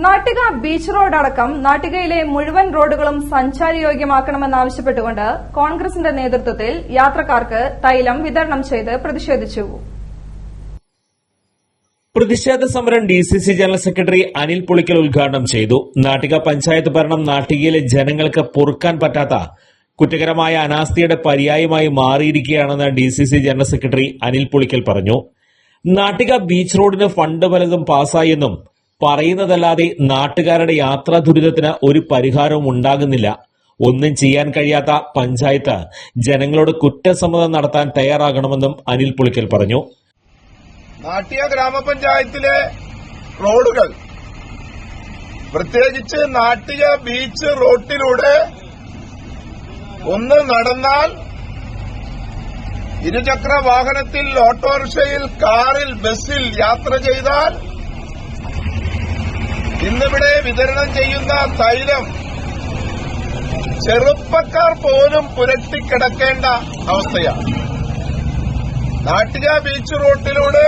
Nattika beach road അടക്കം നാട്ടികയിലെ മുഴുവൻ റോഡുകളും സഞ്ചാരയോഗ്യമാക്കണമെന്നാവശ്യപ്പെട്ടുകൊണ്ട് കോൺഗ്രസിന്റെ നേതൃത്വത്തിൽ യാത്രക്കാർക്ക് തൈലം വിതരണം ചെയ്ത് പ്രതിഷേധിച്ചു. പ്രതിഷേധ സമരം D C C general secretary Anil Pulikkal ഉദ്ഘാടനം ചെയ്തു. നാട്ടിക പഞ്ചായത്ത് ഭരണം നാട്ടികയിലെ ജനങ്ങൾക്ക് പൊറുക്കാൻ പറ്റാത്ത കുറ്റകരമായ അനാസ്ഥയുടെ പര്യായമായി മാറിയിരിക്കുകയാണെന്ന് D C C general secretary Anil Pulikkal പറഞ്ഞു. നാട്ടിക ബീച്ച് റോഡിന് ഫണ്ട് പലതും പാസ്സായെന്നും പറയുന്നതല്ലാതെ നാട്ടുകാരുടെ യാത്രാ ദുരിതത്തിന് ഒരു പരിഹാരവും ഉണ്ടാകുന്നില്ല. ഒന്നും ചെയ്യാൻ കഴിയാത്ത പഞ്ചായത്ത് ജനങ്ങളോട് കുറ്റസമ്മതം നടത്താൻ തയ്യാറാകണമെന്നും അനിൽ പുളിക്കൽ പറഞ്ഞു. നാട്ടിയ ഗ്രാമപഞ്ചായത്തിലെ റോഡുകൾ പ്രത്യേകിച്ച് നാട്ടിക ബീച്ച് റോട്ടിലൂടെ ഒന്ന് നടന്നാൽ ഇരുചക്ര വാഹനത്തിൽ ഓട്ടോറിക്ഷയിൽ കാറിൽ ബസ്സിൽ യാത്ര ചെയ്താൽ ഇന്നിവിടെ വിതരണം ചെയ്യുന്ന തൈലം ചെറുപ്പക്കാർ പോലും പുരട്ടിക്കിടക്കേണ്ട അവസ്ഥയാണ്. നാട്ടിക ബീച്ച് റോട്ടിലൂടെ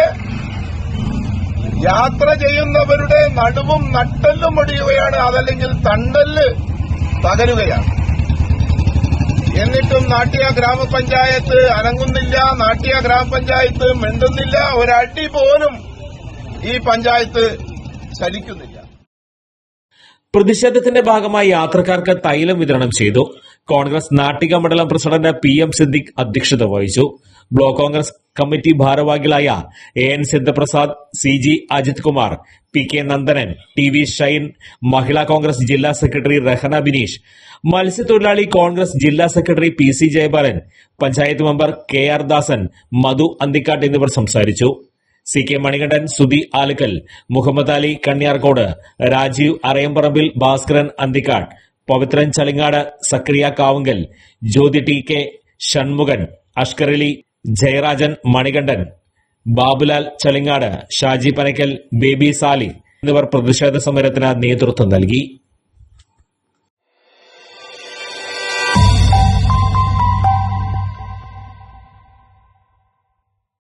യാത്ര ചെയ്യുന്നവരുടെ നടുവും നട്ടെല്ലും ഒടിയുകയാണ് അതല്ലെങ്കിൽ തണ്ടൽ തകരുകയാണ്. എന്നിട്ടും നാട്ടിയ ഗ്രാമപഞ്ചായത്ത് അനങ്ങുന്നില്ല നാട്ടിയ ഗ്രാമപഞ്ചായത്ത് മിണ്ടുന്നില്ല ഒരടി പോലും ഈ പഞ്ചായത്ത് ചലിക്കുന്നില്ല. പ്രതിഷേധത്തിന്റെ ഭാഗമായി യാത്രക്കാർക്ക് തൈലം വിതരണം ചെയ്തു. കോൺഗ്രസ് നാട്ടിക മണ്ഡലം പ്രസിഡന്റ് പി എം സിദ്ദിഖ് അധ്യക്ഷത വഹിച്ചു. ബ്ലോക്ക് കോൺഗ്രസ് കമ്മിറ്റി ഭാരവാഹികളായ A N Sidhaprasad C G Ajith Kumar P K Nandanan T V Shine Mahila Congress ജില്ലാ സെക്രട്ടറി റഹന ബിനീഷ് മത്സ്യത്തൊഴിലാളി കോൺഗ്രസ് ജില്ലാ secretary P C Jayabalan panchayat member K R Dasan Madhu Anthikkad എന്നിവർ സംസാരിച്ചു. C K Manikandan Sudhi Alukkal Muhammad Ali Kanniyarkode Rajeev Arayamparambil Bhaskaran Anthikkad Pavithran Chalingad Sakriya Kavungal Jyothi T K Shanmukhan Ashkarali Jayarajan Manikandan Babulal Chalingad Shaji Panakkal Baby Sali എന്നിവർ പ്രതിഷേധ സമരത്തിന് നേതൃത്വം നൽകി.